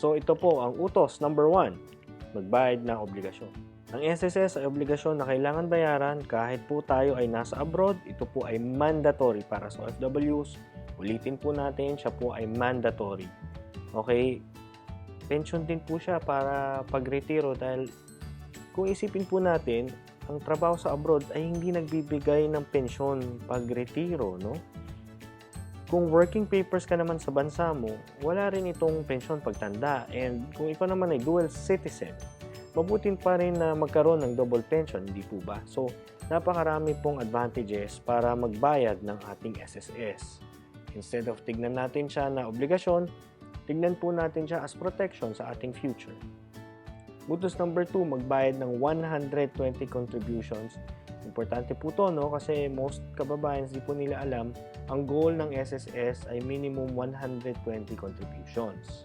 So ito po ang utos number 1, magbayad ng obligasyon. Ang SSS ay obligasyon na kailangan bayaran kahit po tayo ay nasa abroad. Ito po ay mandatory para sa OFWs. Ulitin po natin, siya po ay mandatory. Okay? Pension din po siya para pag-retiro dahil kung isipin po natin, ang trabaho sa abroad ay hindi nagbibigay ng pensyon pag-retiro, no? Kung working papers ka naman sa bansa mo, wala rin itong pensyon pagtanda. And kung ikaw naman ay dual citizen, mabutin pa rin na magkaroon ng double pension, hindi po ba? So, napakarami pong advantages para magbayad ng ating SSS. Instead of tignan natin siya na obligasyon, tignan po natin siya as protection sa ating future. Utos number 2, magbayad ng 120 contributions. Importante po to, no? Kasi most kababayan, hindi po nila alam, ang goal ng SSS ay minimum 120 contributions.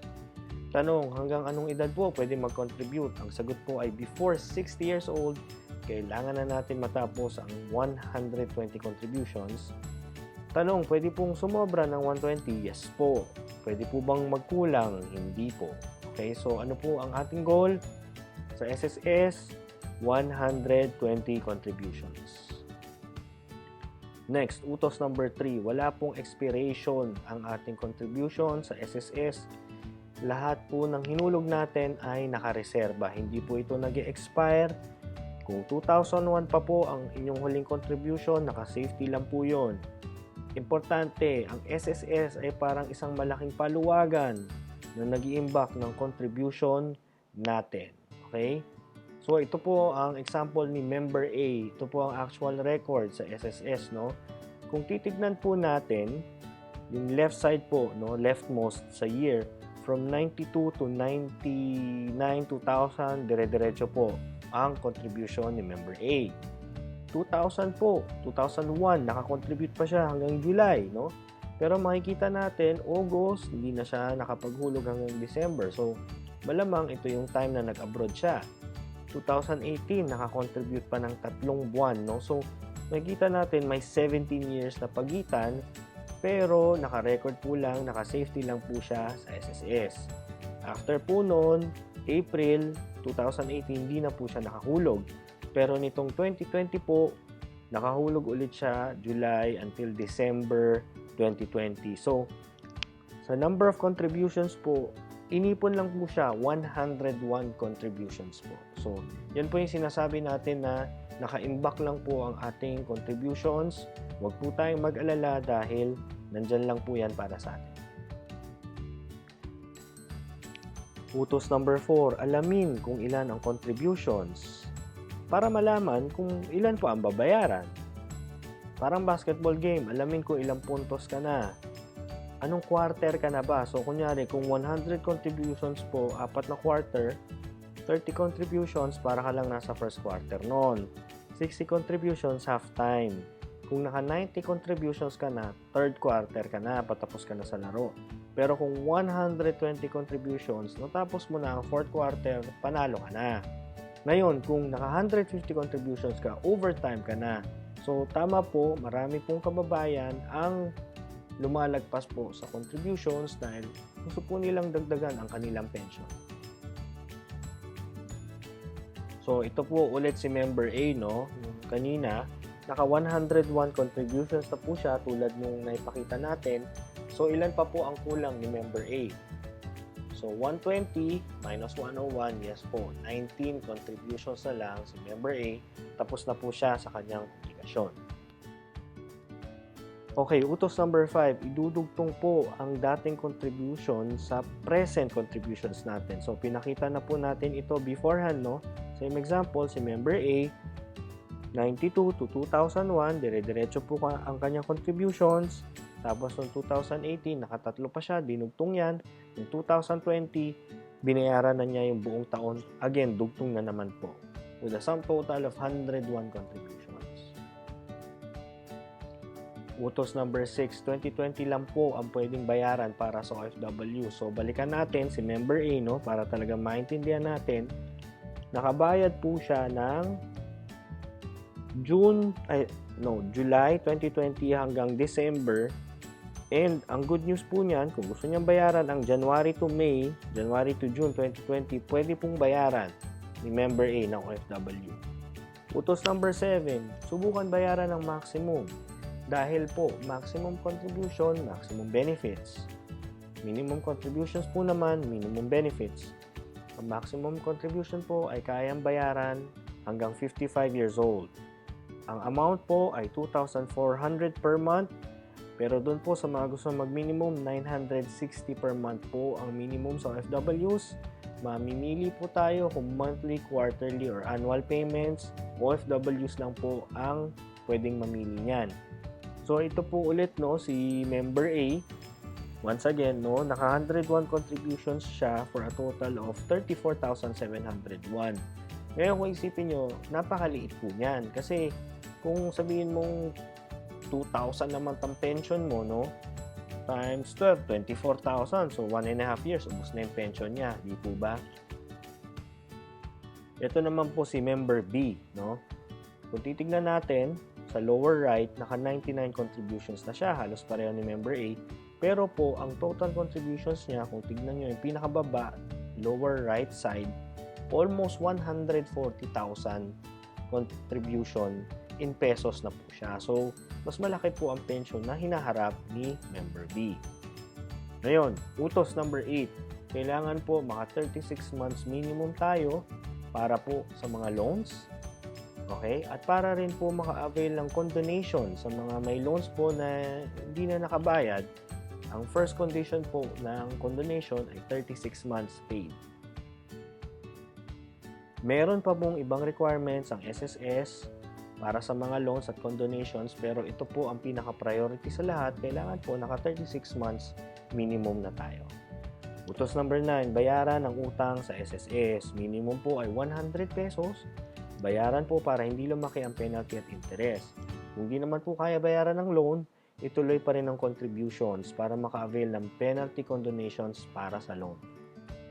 Tanong, hanggang anong edad po pwede mag-contribute? Ang sagot po ay before 60 years old, kailangan na natin matapos ang 120 contributions. Tanong, pwede pong sumobra ng 120? Yes po. Pwede po bang magkulang? Hindi po. Okay, so ano po ang ating goal? Sa SSS, 120 contributions. Next, utos number 3, wala pong expiration ang ating contribution sa SSS. Lahat po ng hinulog natin ay nakareserba. Hindi po ito nag expire Kung 2001 pa po ang inyong huling contribution, naka-safety lang po yon. Importante, ang SSS ay parang isang malaking paluwagan na nag iimbak ng contribution natin. Okay? So, ito po ang example ni member A. Ito po ang actual record sa SSS, no? Kung titignan po natin, yung left side po, no, leftmost sa year, from 92 to 99, 2000, dire-diretso po ang contribution ni member A. 2000 po, 2001, nakakontribute pa siya hanggang July, no? Pero makikita natin, August, hindi na siya nakapaghulog hanggang December. So, malamang ito yung time na nag-abroad siya. 2018, nakakontribute pa ng tatlong buwan, no? So, makikita natin may 17 years na pagitan, pero naka-record po lang, naka-safety lang po siya sa SSS. After po noon, April 2018, hindi na po siya nakahulog. Pero nitong 2020 po, nakahulog ulit siya July until December 2020. So, sa number of contributions po, inipon lang po siya 101 contributions po. So, yan po yung sinasabi natin na naka-imbak lang po ang ating contributions. Huwag po tayong mag-alala dahil nandyan lang po yan para sa atin. Utos number 4, alamin kung ilan ang contributions para malaman kung ilan po ang babayaran. Parang basketball game, alamin kung ilang puntos ka na. Anong quarter ka na ba? So, kunyari, kung 100 contributions po, apat na quarter, 30 contributions para ka lang nasa first quarter noon. 60 contributions, half time. Kung naka 90 contributions ka na, third quarter ka na, patapos ka na sa laro. Pero kung 120 contributions, natapos mo na ang fourth quarter, panalo ka na. Ngayon, kung naka 150 contributions ka, overtime ka na. So, tama po, marami pong kababayan ang lumalagpas po sa contributions dahil gusto po nilang dagdagan ang kanilang pension. So, ito po ulit si member A, no? Kanina, naka 101 contributions na po siya tulad nung naipakita natin. So, ilan pa po ang kulang ni member A? So, 120 minus 101, yes po, 19 contributions na lang si member A. Tapos na po siya sa kanyang obligasyon. Okay, utos number 5, idudugtong po ang dating contribution sa present contributions natin. So, pinakita na po natin ito beforehand, no? Same example, si member A, 92 to 2001, dire-diretso po ang kanyang contributions. Tapos, noong 2018, nakatatlo pa siya, dinugtong yan. Noong 2020, binayaran na niya yung buong taon. Again, dugtong na naman po. With a sum total of 101 contributions. Utos number 6, 2020 lang po ang pwedeng bayaran para sa OFW. So, balikan natin si member A, no, para talaga maintindihan natin. Nakabayad po siya ng June, ay, no, July 2020 hanggang December And ang good news po niyan, kung gusto niyang bayaran ang January to May, January to June 2020, pwede pong bayaran ni Member A ng OFW. Utos number 7, subukan bayaran ng maximum. Dahil po, maximum contribution, maximum benefits. Minimum contributions po naman, minimum benefits. Ang maximum contribution po ay kayang bayaran hanggang 55 years old. Ang amount po ay 2,400 per month pero doon po sa mga gusto mag-minimum, 960 per month po ang minimum sa OFWs. Mamimili po tayo kung monthly, quarterly, or annual payments. OFWs lang po ang pwedeng mamili niyan. So ito po ulit no, si member A. Once again, no, naka 101 contributions siya for a total of 34,701. Ngayon kung isipin nyo, napakaliit po niyan. Kasi kung sabihin mong 2,000 naman ang pension mo, no? Times 12, 24,000. So, one and a half years, ubos na yung pension niya. Di po ba? Ito naman po si member B, no? Kung titignan natin, sa lower right, naka 99 contributions na siya. Halos pareho ni member A. Pero po, ang total contributions niya, kung tignan nyo yung pinakababa, lower right side, almost 140,000 contribution in pesos na po siya. So, mas malaki po ang pension na hinaharap ni member B. Ngayon, utos number 8. Kailangan po maka 36 months minimum tayo para po sa mga loans. Okay? At para rin po maka-avail ng condonation sa mga may loans po na hindi na nakabayad, ang first condition po ng condonation ay 36 months paid. Meron pa pong ibang requirements ang SSS para sa mga loans at condonations pero ito po ang pinaka-priority sa lahat. Kailangan po naka 36 months minimum na tayo. Utos number 9, bayaran ang utang sa SSS. Minimum po ay 100 pesos. Bayaran po para hindi lumaki ang penalty at interest. Kung hindi naman po kaya bayaran ng loan, ituloy pa rin ang contributions para maka-avail ng penalty condonations para sa loan.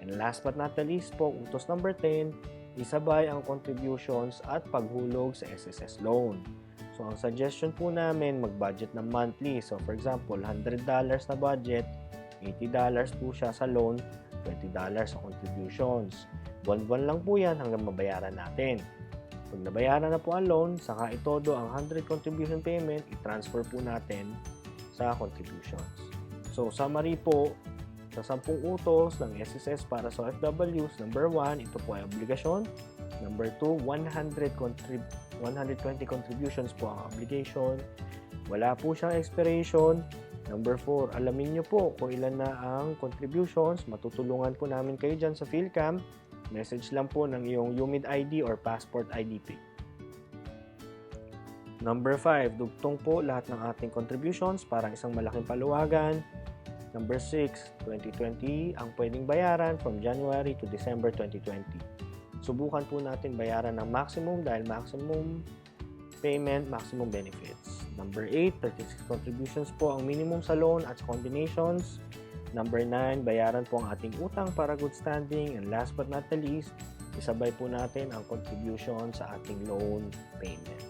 And last but not the least po, utos number 10, isabay ang contributions at paghulog sa SSS loan. So, ang suggestion po namin, mag-budget ng monthly. So, for example, $100 na budget, $80 po siya sa loan, $20 sa contributions. Buwan-buwan lang po yan hanggang mabayaran natin. Pag nabayaran na po ang loan, saka itodo ang 100 contribution payment, i-transfer po natin sa contributions. So, summary po, sa 10 utos ng SSS para sa OFWs, number 1, ito po ay obligasyon. Number 2, 100 contrib 120 contributions po ang obligation. Wala po siyang expiration. Number 4, alamin nyo po kung ilan na ang contributions. Matutulungan po namin kayo dyan sa PhilCam. Message lang po ng iyong UMID ID or Passport ID pic. Number 5, dugtong po lahat ng ating contributions para isang malaking paluwagan. Number 6, 2020 ang pwedeng bayaran from January to December 2020. Subukan po natin bayaran ng maximum dahil maximum payment, maximum benefits. Number 8, 36 contributions po ang minimum sa loan at sa combinations. Number 9, bayaran po ang ating utang para good standing. And last but not the least, isabay po natin ang contribution sa ating loan payment.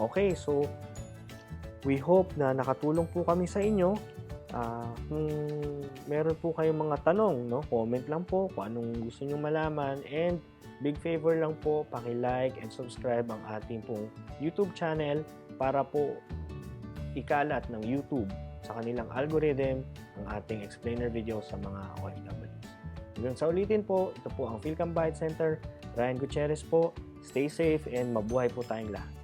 Okay, so we hope na nakatulong po kami sa inyo Ah, kung meron po kayong mga tanong, no, comment lang po kung anong gusto niyo malaman and big favor lang po, paki-like and subscribe ang ating pong YouTube channel para po ikalat ng YouTube sa kanilang algorithm ating explainer video sa mga OFWs. Hanggang sa ulitin po, ito po ang Philcam Byte Center. Ryan Gutierrez po. Stay safe and mabuhay po tayong lahat.